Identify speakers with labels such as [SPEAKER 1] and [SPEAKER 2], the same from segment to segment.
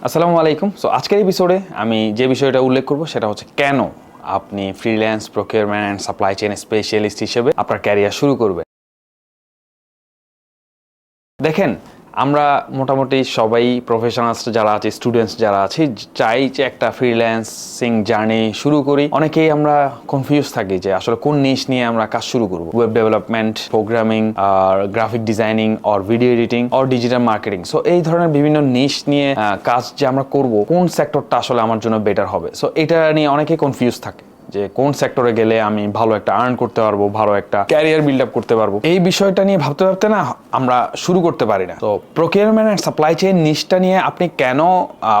[SPEAKER 1] আসসালামু আলাইকুম। সো আজকের এপিসোডে আমি যে বিষয়টা উল্লেখ করব সেটা হচ্ছে কেন আপনি freelance procurement and supply chain specialist হিসেবে আপনার ক্যারিয়ার শুরু করবেন? দেখেন আমরা মোটামুটি সবাই প্রফেশনালস যারা আছে স্টুডেন্টস যারা আছে, চাই যে একটা ফ্রিল্যান্সিং জার্নি শুরু করি। অনেকেই আমরা কনফিউজ থাকি যে আসলে কোন নিশ নিয়ে আমরা কাজ শুরু করব। Web development programming R graphic designing or video editing or digital marketing so এই ধরনের বিভিন্ন নিশ নিয়ে কাজ যে আমরা করব, কোন সেক্টরটা আসলে আমার জন্য বেটার হবে? সো এটা নিয়ে অনেকেই কনফিউজ থাকে যে কোন সেক্টরে গেলে আমি ভালো একটা আর্ন করতে পারব, ভালো একটা ক্যারিয়ার বিল্ড আপ করতে পারব। এই বিষয়টা নিয়ে ভাবতে ভাবতে না আমরা শুরু করতে পারি না। তো প্রকিউরমেন্ট অ্যান্ড সাপ্লাই চেইন নিশটা নিয়ে আপনি কেন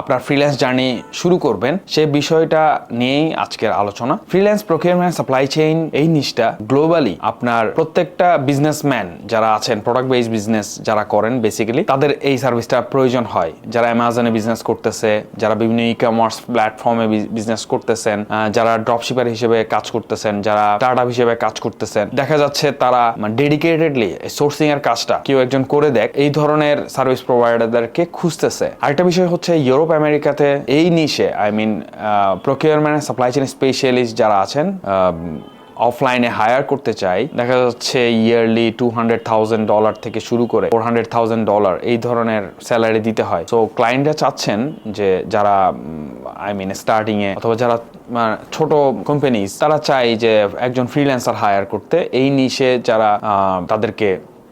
[SPEAKER 1] আপনার ফ্রিল্যান্স জার্নি শুরু করবেন সে বিষয়টা নিয়েই আজকের আলোচনা। ফ্রিল্যান্স প্রকিউরমেন্ট সাপ্লাই চেইন এই নিশটা গ্লোবালি আপনার প্রত্যেকটা বিজনেসম্যান যারা আছেন প্রোডাক্ট বেস বিজনেস যারা করেন বেসিক্যালি তাদের এই সার্ভিসটা প্রয়োজন হয়। যারা অ্যামাজনে বিজনেস করতেছে, যারা বিভিন্ন ই কমার্স প্ল্যাটফর্মে বিজনেস করতেছেন যারা ড্রপশিপার হিসেবে কাজ করতেছেন, যারা স্টার্ট হিসেবে কাজ করতেছেন, দেখা যাচ্ছে তারা ডেডিকেটেডলি সোর্সিং এর কাজটা কেউ একজন করে দেখ, এই ধরনের সার্ভিস প্রোভাইডারদেরকে খুঁজতেছে। আরেকটা বিষয় হচ্ছে ইউরোপ আমেরিকাতে এই নিশে I mean procurement supply chain specialist যারা আছেন অফলাইনে হায়ার করতে চাই, দেখা যাচ্ছে yearly two hundred thousand dollar থেকে শুরু করে ফোর হান্ড্রেড থাউজেন্ড ডলার এই ধরনের স্যালারি দিতে হয়। সো ক্লায়েন্টরা চাচ্ছেন যে যারা আই মিন স্টার্টিংয়ে অথবা যারা ছোট কোম্পানিজ তারা চায় যে একজন ফ্রিল্যান্সার হায়ার করতে। এই নিশে যারা তাদেরকে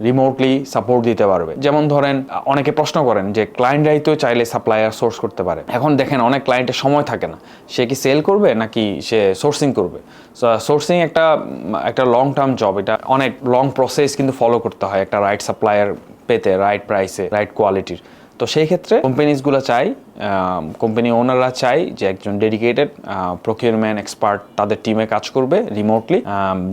[SPEAKER 1] রিমোটলি সাপোর্ট দিতে পারবে। যেমন ধরেন, অনেকে প্রশ্ন করেন যে ক্লায়েন্টরাই তো চাইলে সাপ্লায়ার সোর্স করতে পারে। এখন দেখেন, অনেক ক্লায়েন্টের সময় থাকে না। সে কি সেল করবে, নাকি সে সোর্সিং করবে? সোর্সিং একটা একটা লং টার্ম জব এটা অনেক লং প্রসেস কিন্তু ফলো করতে হয় একটা রাইট সাপ্লায়ার পেতে রাইট প্রাইসে রাইট কোয়ালিটির তো সেই ক্ষেত্রে কোম্পানিজগুলো চাই কোম্পানি ওনাররা চাই যে একজন ডেডিকেটেড প্রকিউরম্যান এক্সপার্ট তাদের টিমে কাজ করবে রিমোটলি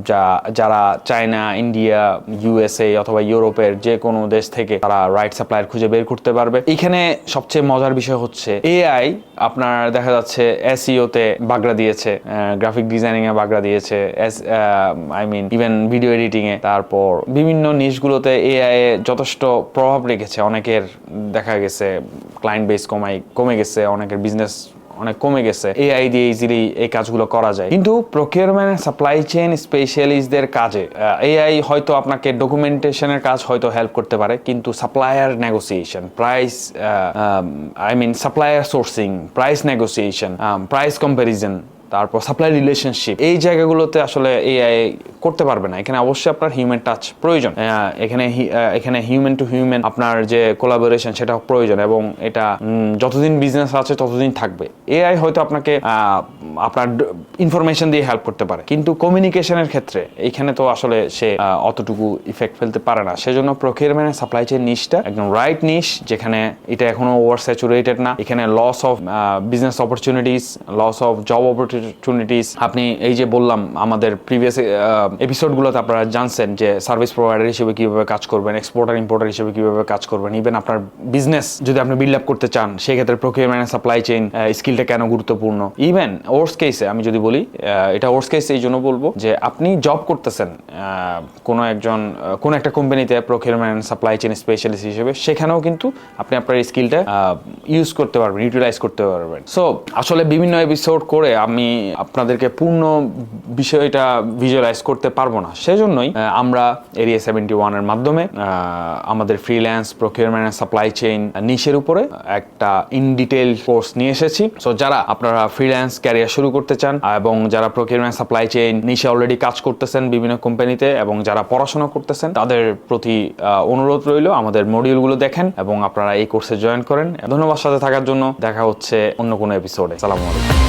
[SPEAKER 1] যা, যারা চায়না ইন্ডিয়া ইউএসএ অথবা ইউরোপের যে কোনো দেশ থেকে তারা রাইট সাপ্লায়ার খুঁজে বের করতে পারবে। এখানে সবচেয়ে মজার বিষয় হচ্ছে এআই আপনার দেখা যাচ্ছে এসইওতে বাগড়া দিয়েছে গ্রাফিক ডিজাইনিং এ বাগড়া দিয়েছে I mean even video editing এ তারপর বিভিন্ন নিশগুলোতে এআই যথেষ্ট প্রভাব রেখেছে। অনেকের দেখা গেছে ক্লায়েন্ট বেস কমাই কমে গেছে, অনেকের বিজনেস অনেক কমে গেছে। এআই দিয়ে ইজিলি এই কাজগুলো করা যায়। কিন্তু প্রকিউরমেন্ট সাপ্লাই চেইন স্পেশালিস্টদের কাজে এআই হয়তো আপনাকে ডকুমেন্টেশনের কাজ হয়তো হেল্প করতে পারে, কিন্তু supplier negotiation price I mean supplier sourcing price negotiation price comparison তারপর সাপ্লাই রিলেশনশিপ এই জায়গাগুলোতে আসলে এআই করতে পারবে না। এখানে অবশ্যই আপনার হিউম্যান টাচ প্রয়োজন। এখানে এখানে হিউম্যান টু হিউম্যান আপনার যে কোলাবোরেশন সেটা প্রয়োজন এবং এটা যতদিন বিজনেস আছে ততদিন থাকবে। এআই হয়তো আপনাকে আপনার ইনফরমেশন দিয়ে হেল্প করতে পারে। কিন্তু কমিউনিকেশনের ক্ষেত্রে এখানে তো আসলে সে অতটুকু ইফেক্ট ফেলতে পারে না। সেজন্য প্রকিউরমেন্ট সাপ্লাই চেইন নিশটা একদম রাইট নিশ যেখানে এটা এখনও ওভার স্যাচুরেটেড না। এখানে loss of business opportunities loss of job opportunities আপনি এই যে বললাম, আমাদের প্রিভিয়াস এপিসোডগুলোতে আপনারা জানছেন যে সার্ভিস প্রোভাইডার হিসেবে কীভাবে কাজ করবেন এক্সপোর্টার ইম্পোর্টার হিসেবে কীভাবে কাজ করবেন ইভেন আপনার বিজনেস যদি আপনি বিল্ড আপ করতে চান, সেক্ষেত্রে প্রকিউরমেন্ট সাপ্লাই চেইন স্কিলটা কেন গুরুত্বপূর্ণ? ইভেন ওর্স কেসে আমি যদি বলি এটা ওর্স কেস এই জন্য বলব যে আপনি জব করতেছেন কোনো একজন কোনো একটা কোম্পানিতে প্রকিউরমেন্ট সাপ্লাই চেইন স্পেশালিস্ট হিসেবে, সেখানেও কিন্তু আপনি আপনার স্কিলটা ইউজ করতে পারবেন ইউটিলাইজ করতে পারবেন। সো আসলে বিভিন্ন এপিসোড করে আমি আপনাদেরকে পূর্ণ বিষয়টা ভিজুয়ালাইজ করতে পারব না। সেজন্যই আমরা এরিয়া সেভেন্টি ওয়ানের মাধ্যমে আমাদের ফ্রিল্যান্স প্রকিউরমেন্ট সাপ্লাই চেইন নিশের উপরে একটা ইন ডিটেল কোর্স নিয়ে এসেছি। সো যারা আপনারা ফ্রিল্যান্স ক্যারিয়ার শুরু করতে চান এবং যারা প্রকিউরমেন্ট সাপ্লাই চেইন নিশে অলরেডি কাজ করতেছেন বিভিন্ন কোম্পানিতে এবং যারা পড়াশোনা করতেছেন, তাদের প্রতি অনুরোধ রইল আমাদের মডিউলগুলো দেখেন, এবং আপনারা এই কোর্সে জয়েন করেন। ধন্যবাদ সাথে থাকার জন্য। দেখা হচ্ছে অন্য কোনো এপিসোডে সালামু আলাইকুম।